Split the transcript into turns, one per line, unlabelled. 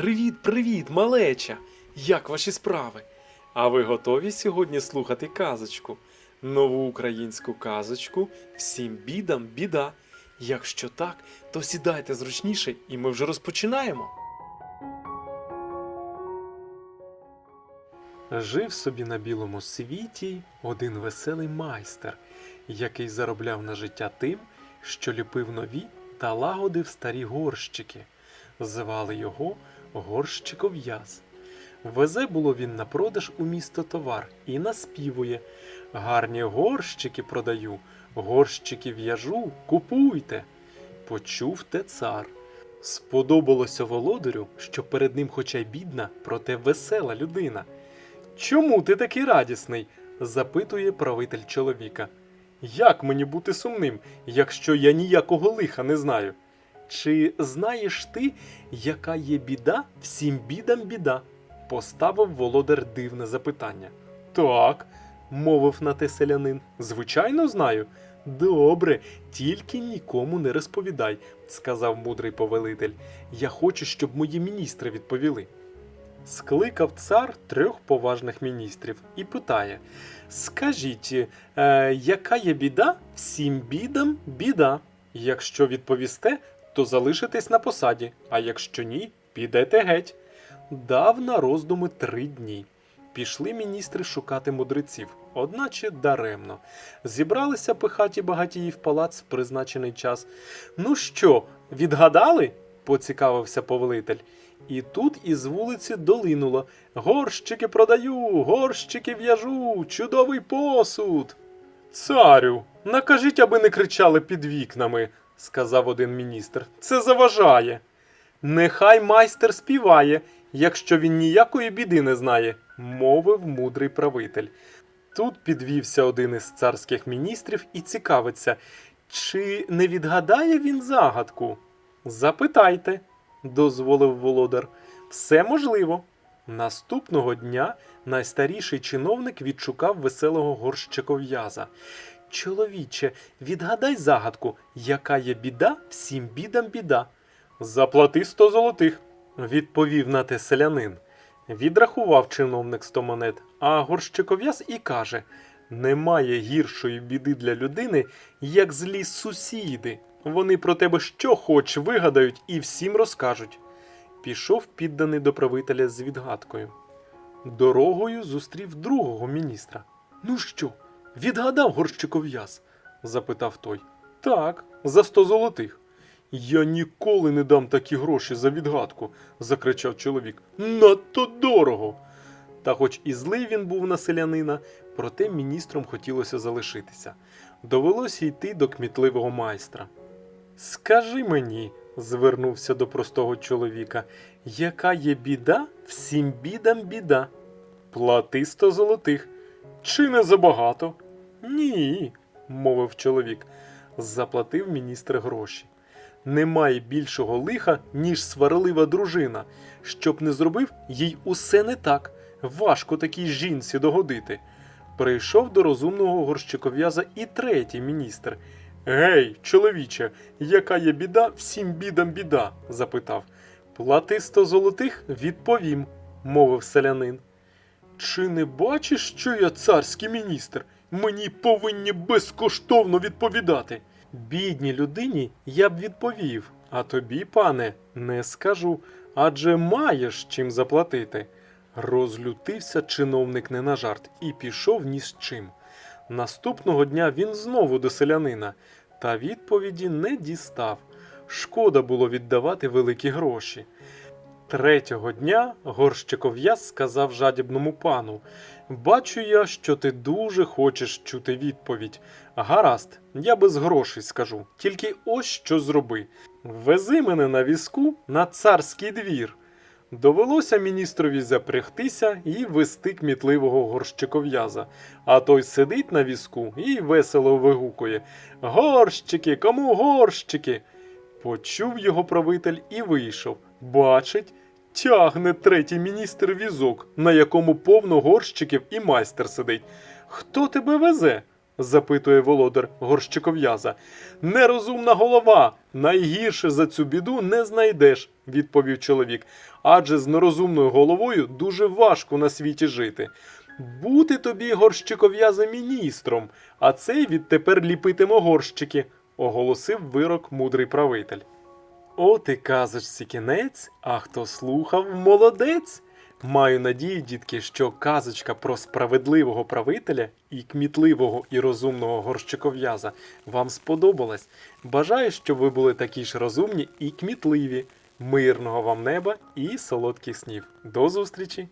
Привіт, привіт, малеча! Як ваші справи? А ви готові сьогодні слухати казочку? Нову українську казочку Всім бідам біда. Якщо так, то сідайте зручніше і ми вже розпочинаємо. Жив собі на білому світі один веселий майстер, який заробляв на життя тим, що ліпив нові та лагодив старі горщики. Звали його горщиков'яз. Везе було він на продаж у місто товар і наспівує. Гарні горщики продаю, горщики в'яжу, купуйте. Почув те цар. Сподобалося володарю, що перед ним хоча й бідна, проте весела людина. Чому ти такий радісний? запитує правитель чоловіка. Як мені бути сумним, якщо я ніякого лиха не знаю? Чи знаєш ти, яка є біда всім бідам біда? поставив володар дивне запитання. Так, мовив на те селянин. Звичайно, знаю. Добре, тільки нікому не розповідай, сказав мудрий повелитель. Я хочу, щоб мої міністри відповіли. Скликав цар трьох поважних міністрів і питає: Скажіть, е, яка є біда? Всім бідам біда. Якщо відповісте, то залишитесь на посаді, а якщо ні, підете геть. Дав на роздуми три дні. Пішли міністри шукати мудреців, одначе даремно. Зібралися пихаті багатії в палац в призначений час. Ну що, відгадали? поцікавився повелитель. І тут із вулиці долинуло Горщики продаю, горщики в'яжу, чудовий посуд. Царю, накажіть, аби не кричали під вікнами, сказав один міністр. Це заважає. Нехай майстер співає, якщо він ніякої біди не знає, мовив мудрий правитель. Тут підвівся один із царських міністрів і цікавиться, чи не відгадає він загадку? Запитайте, дозволив володар. Все можливо. Наступного дня найстаріший чиновник відшукав веселого горщиков'яза. Чоловіче, відгадай загадку, яка є біда, всім бідам біда. Заплати сто золотих, відповів на те селянин. Відрахував чиновник сто монет, а горщиков'яз і каже: Немає гіршої біди для людини, як злі сусіди. Вони про тебе що хоч вигадають і всім розкажуть. Пішов підданий до правителя з відгадкою. Дорогою зустрів другого міністра. Ну що, відгадав горщиков'яз? запитав той. Так, за сто золотих. Я ніколи не дам такі гроші за відгадку, закричав чоловік. Надто дорого. Та хоч і злий він був на селянина, проте міністром хотілося залишитися. Довелося йти до кмітливого майстра. Скажи мені, звернувся до простого чоловіка, яка є біда, всім бідам біда. Плати сто золотих. Чи не забагато? Ні, мовив чоловік. Заплатив міністр гроші. Немає більшого лиха, ніж сварлива дружина. Щоб не зробив, їй усе не так. Важко такій жінці догодити. Прийшов до розумного горщиков'яза і третій міністр. Гей, чоловіче, яка є біда, всім бідам біда? запитав. Плати сто золотих, відповім, мовив селянин. Чи не бачиш, що я царський міністр? Мені повинні безкоштовно відповідати. Бідній людині я б відповів, а тобі, пане, не скажу, адже маєш чим заплатити. Розлютився чиновник не на жарт і пішов ні з чим. Наступного дня він знову до селянина, та відповіді не дістав. Шкода було віддавати великі гроші. Третього дня горщиков'яз сказав жадібному пану: Бачу я, що ти дуже хочеш чути відповідь. Гаразд, я без грошей скажу. Тільки ось що зроби. Вези мене на візку на царський двір. Довелося міністрові запрягтися і вести кмітливого горщиков'яза. А той сидить на візку і весело вигукує Горщики, кому горщики? Почув його правитель і вийшов. Бачить, тягне третій міністр візок, на якому повно горщиків і майстер сидить. Хто тебе везе? запитує володар горщиков'яза. Нерозумна голова. Найгірше за цю біду не знайдеш, відповів чоловік. Адже з нерозумною головою дуже важко на світі жити. Бути тобі горщиков'яза міністром, а цей відтепер ліпитиме горщики, оголосив вирок мудрий правитель. От і казочці кінець, а хто слухав, молодець. Маю надію, дітки, що казочка про справедливого правителя і кмітливого і розумного горщиков'яза вам сподобалась. Бажаю, щоб ви були такі ж розумні і кмітливі. Мирного вам неба і солодких снів. До зустрічі!